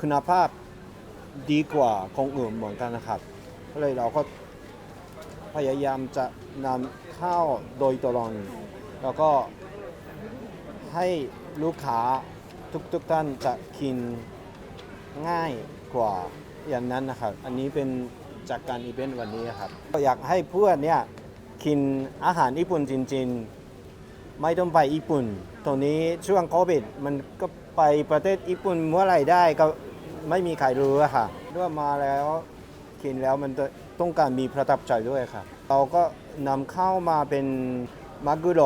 คุณภาพดีกว่าของอื่นเหมือนกันนะครับก็เลยเราก็พยายามจะนำข้าวโดยตรงแล้วก็ให้ลูกค้าทุกๆท่านจะกินง่ายกว่าอย่างนั้นนะครับ อันนี้เป็นจากการอีเวนต์วันนี้ครับก็อยากให้เพื่อนเนี่ยกินอาหารญี่ปุ่นจริง ๆ ไม่ต้องไปญี่ปุ่น ตรงนี้ช่วงโควิด มันก็ไปประเทศญี่ปุ่นเมื่อไหร่ได้ก็ไม่มีใครรู้อะค่ะด้วยมาแล้วกินแล้วมันต้องการมีประทับใจด้วยค่ะ เราก็นำเข้ามาเป็นมากุโร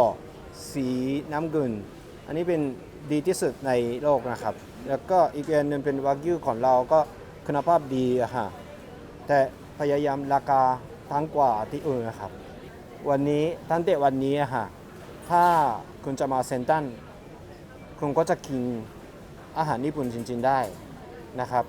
สีน้ำเงิน อันนี้เป็นดีที่สุดในโลกนะครับ แล้วก็อีกอย่างหนึงเป็นวากิวของเราก็คุณภาพดีอะค่ะ แต่พยายามราคาทั้งกว่าที่อื่นนะครับ วันนี้ตั้งแต่วันนี้อะค่ะ ถ้าคุณจะมาเซนตันคุณก็จะกินอาหารญี่ปุ่นจริง ๆ ได้นะครับ